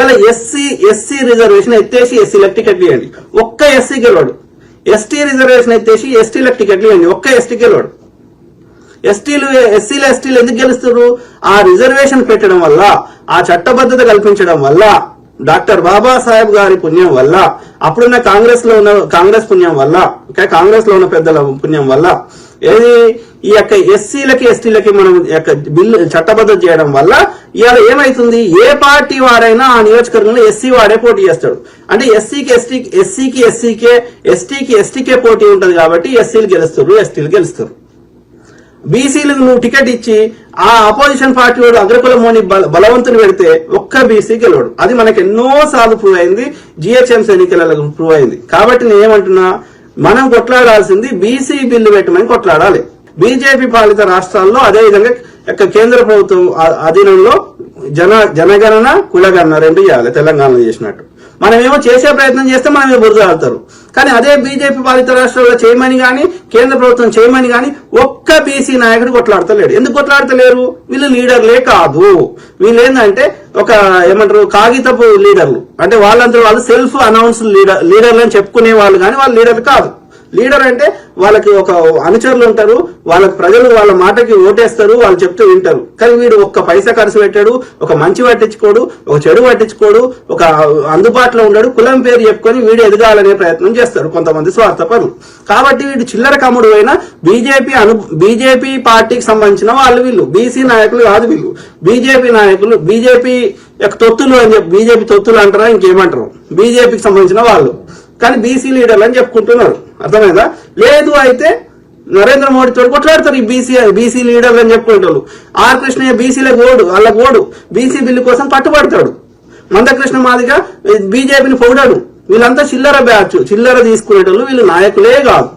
ఇవాళ SC SC reservation ఎత్తేసి ఎస్సీలకు టికెట్ ఇవ్వండి ఒక్క ఎస్సీ గెలవాడు ఎస్టీ రిజర్వేషన్ ఎత్తేసి ఎస్టీలకు టికెట్లు ఇవ్వండి ఒక్క ఎస్టీ గెలవాడు ఎస్టీలు ఎస్సీలు ఎస్టీలు ఎందుకు గెలుస్తారు ఆ రిజర్వేషన్ పెట్టడం వల్ల ఆ చట్టబద్ధత కల్పించడం వల్ల డాక్టర్ బాబాసాహెబ్ గారి పుణ్యం వల్ల అప్పుడున్న కాంగ్రెస్లో ఉన్న కాంగ్రెస్ పుణ్యం వల్ల ఇంకా కాంగ్రెస్లో ఉన్న పెద్దల పుణ్యం వల్ల ఏది ఈ యొక్క ఎస్సీలకి ఎస్టీలకి మనం యొక్క బిల్లు చట్టబద్ధత చేయడం వల్ల ఇవాళ ఏమైతుంది? ఏ పార్టీ వాడైనా ఆ నియోజకవర్గంలో ఎస్సీ వాడే పోటీ చేస్తాడు. అంటే ఎస్సీకి ఎస్టీ ఎస్సీకి ఎస్సీకే ఎస్టీకి ఎస్టీకే పోటీ ఉంటది కాబట్టి ఎస్సీలు గెలుస్తారు ఎస్టీలు గెలుస్తారు బీసీలకు నువ్వు టికెట్ ఇచ్చి ఆ అపోజిషన్ పార్టీ వాడు అగ్రకులమోని బలవంతుని పెడితే ఒక్క బీసీ గెలవడు. అది మనకు ఎన్నో సార్లు ప్రూవ్ అయింది. జిహెచ్ఎంసీ ఎన్నికలకు ప్రూవ్ అయింది. కాబట్టి నేను ఏమంటున్నా మనం కొట్లాడాల్సింది బీసీ బిల్లు పెట్టమని కొట్లాడాలి. బీజేపీ పాలిత రాష్ట్రాల్లో అదేవిధంగా యొక్క కేంద్ర ప్రభుత్వం అధీనంలో జన జనగణన కులగణన రెండు చేయాలి తెలంగాణలో చేసినట్టు. మనమేమో చేసే ప్రయత్నం చేస్తే మనమే బురద ఆడతారు కానీ అదే బీజేపీ పాలిత రాష్ట్రాల్లో చేయమని కానీ కేంద్ర ప్రభుత్వం చేయమని కానీ ఒక్క బీసీ నాయకుడు కొట్లాడతలేడు. ఎందుకు కొట్లాడతలేరు? వీళ్ళు లీడర్లే కాదు. వీళ్ళు ఏంటంటే ఒక ఏమంటారు కాగితపు లీడర్లు. అంటే వాళ్ళంతా వాళ్ళు సెల్ఫ్ అనౌన్స్ లీడర్ లీడర్లు అని చెప్పుకునే వాళ్ళు కానీ వాళ్ళు లీడర్లు కాదు. లీడర్ అంటే వాళ్ళకి ఒక అనుచరులు ఉంటారు వాళ్ళకి ప్రజలు వాళ్ళ మాటకి ఓటేస్తారు వాళ్ళు చెప్తూ వింటారు. కానీ వీడు ఒక్క పైసా ఖర్చు పెట్టాడు ఒక మంచి పట్టించుకోడు ఒక చెడు పట్టించుకోడు ఒక అందుబాటులో ఉండడు కులం పేరు చెప్పుకొని వీడు ఎదగాలనే ప్రయత్నం చేస్తారు కొంతమంది స్వార్థపరులు. కాబట్టి వీడు చిల్లర కమ్ముడు అయినా బీజేపీ అను బీజేపీ పార్టీకి సంబంధించిన వాళ్ళు వీళ్ళు. బీసీ నాయకులు కాదు వీళ్ళు. బీజేపీ నాయకులు బీజేపీ యొక్క తొత్తులు అని చెప్పి బీజేపీ తొత్తులు అంటారా ఇంకేమంటారు? బీజేపీకి సంబంధించిన వాళ్ళు. కానీ బీసీ లీడర్లు అని చెప్పుకుంటున్నారు. అర్థమైందా? లేదు అయితే నరేంద్ర మోడీ తోడు కొట్లాడతారు ఈ బీసీ బీసీ లీడర్లు అని చెప్పుకుంటారు ఆర్ కృష్ణయ్య బీసీలకు ఓడు వాళ్ళ ఓడు. బీసీ బిల్లు కోసం పట్టుబడతాడు. మందకృష్ణ మాదిగా బీజేపీని పొగిడాడు. వీళ్ళంతా చిల్లర బ్యాచ్ చిల్లర తీసుకునేటోళ్ళు వీళ్ళు నాయకులే కాదు.